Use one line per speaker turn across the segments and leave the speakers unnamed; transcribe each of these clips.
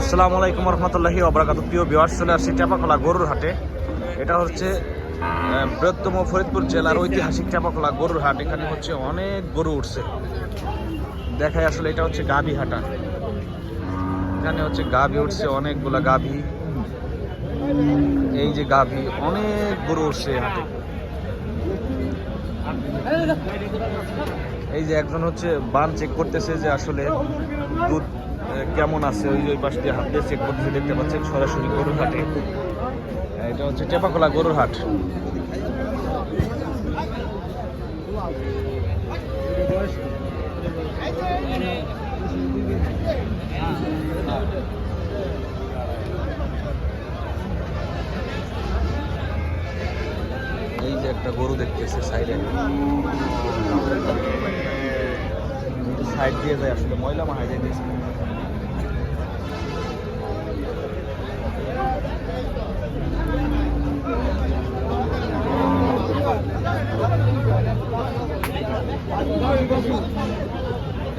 আসসালামু আলাইকুম রহমতুল্লাহি অবরাকাত প্রিয় বিওয়ার্স চলে আসছি চাপাখোলা গরুর হাটে। এটা হচ্ছে বৃহত্তম ফরিদপুর জেলার ঐতিহাসিক চাপাখোলা গরুর হাট। এখানে হচ্ছে অনেক গরু উঠছে। দেখায় আসলে এটা হচ্ছে গাভী হাটা। এখানে হচ্ছে গাভী উঠছে, অনেকগুলা গাভী। এই যে গাভী, অনেক গরু উঠছে হাটে। এই যে একজন হচ্ছে বান চেক করতেছে যে আসলে দুধ কেমন আছে? ওই ওই পাশ দিয়ে হাত দিয়ে চেক করতেছে, দেখতে পাচ্ছেন সরাসরি গরুর হাটে এটা হচ্ছে টেপাখোলা গরুর হাট এই যে একটা গরু দেখতেছে সাইডে। সাইড দিয়ে যায় আসলে, ময়লা মাহাই যাইতেছে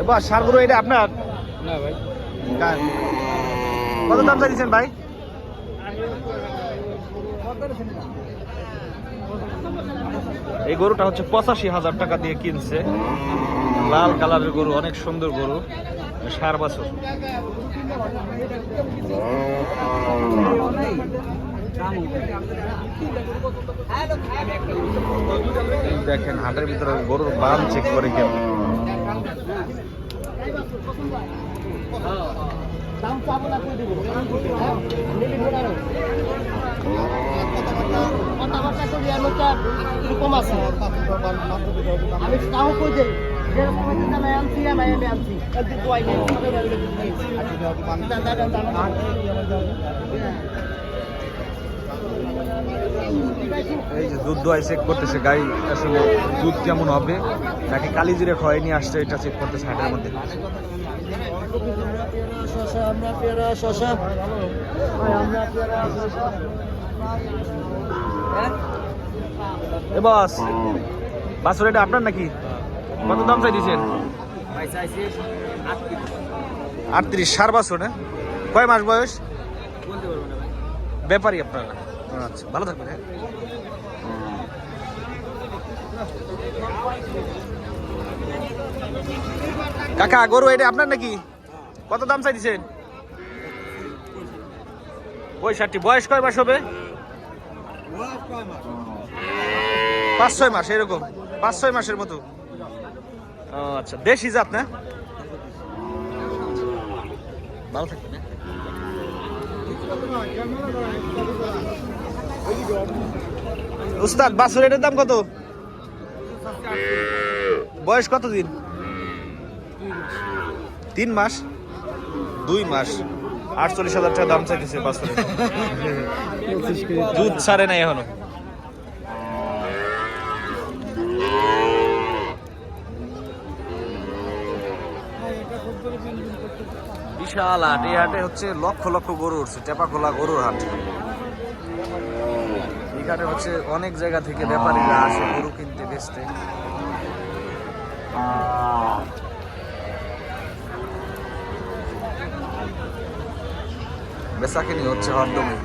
এবার সার গরু এটা আপনার?
না ভাই।
কত দাম চাইছেন ভাই? এই গরুটা হচ্ছে পঁচাশি হাজার টাকা দিয়ে কিনছে। লাল কালারের গরু অনেক সুন্দর গরু। সার বছর। দেখেন হাটের ভিতরে গরুর বান চেক করে
করি আমি আমি আনছি একদিন তো আইনি
এই যে দুধ দোয়াই চেক করতেছে গাই আসলে দুধ কেমন হবে? নাকি কালিজিরে খয় নিয়ে আসছে এটা চেক করতেছে হাটের মধ্যে? এ বাস বাসুর এটা আপনার নাকি? কত দাম চাই দিয়েছেন আটত্রিশ সার বাসুর না কয় মাস বয়স? ব্যাপারই আপনারা। আচ্ছা ভালো থাকবেন হ্যাঁ। কাকা, গরু এটা আপনার নাকি? কত দাম চাই দিছেন পঁয়ষট্টি, বয়স কয় মাস হবে? পাঁচ ছয় মাস, এরকম। পাঁচ ছয় মাসের মতো। আচ্ছা দেশি জাত না? ভালো থাকবেন হ্যাঁ? উস্তাদ বাসুর এটার দাম কত? বয়স কত দিন তিন মাস? দুই মাস। আটচল্লিশ হাজার টাকা দাম চাইতেছে বাসুর দুধ ছাড়ে নাই এখনও। বিশাল হাট। এই হাটে হচ্ছে লক্ষ লক্ষ গরু উঠছে টেপাখোলা গরুর হাট। এখানে হচ্ছে অনেক জায়গা থেকে ব্যাপারীরা আসে গরু কিনতে বেচতে। বেচা কিনি হচ্ছে হরদমে।